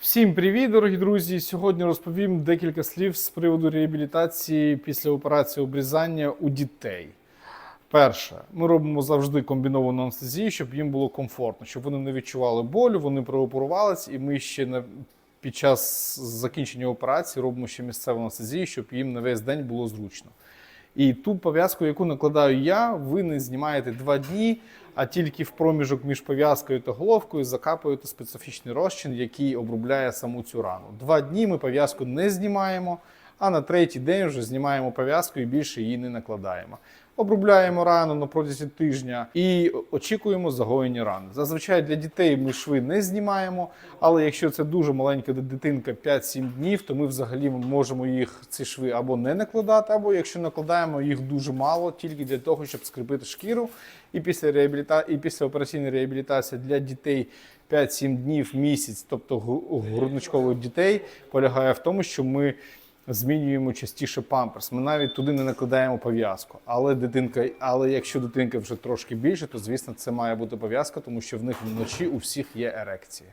Всім привіт, дорогі друзі! Сьогодні розповім декілька слів з приводу реабілітації після операції обрізання у дітей. Перше, ми робимо завжди комбіновану анестезію, щоб їм було комфортно, щоб вони не відчували болю, вони прооперувалися, і ми ще під час закінчення операції робимо ще місцеву анестезію, щоб їм на весь день було зручно. І ту пов'язку, яку накладаю я, ви не знімаєте два дні, а тільки в проміжок між пов'язкою та головкою закапуєте специфічний розчин, який обробляє саму цю рану. Два дні ми пов'язку не знімаємо, а на третій день вже знімаємо пов'язку і більше її не накладаємо. Обробляємо рану на протязі тижня і очікуємо загоєння рани. Зазвичай для дітей ми шви не знімаємо, але якщо це дуже маленька дитинка 5-7 днів, то ми взагалі можемо їх ці шви або не накладати, або якщо накладаємо їх дуже мало, тільки для того, щоб скріпити шкіру. І після реабіліта... і після операційної реабілітації для дітей 5-7 днів місяць, тобто грудничкових дітей, полягає в тому, що ми змінюємо частіше памперс. Ми навіть туди не накладаємо пов'язку. Але дитинка, але якщо дитинка вже трошки більше, то звісно це має бути пов'язка, тому що в них вночі у всіх є ерекція.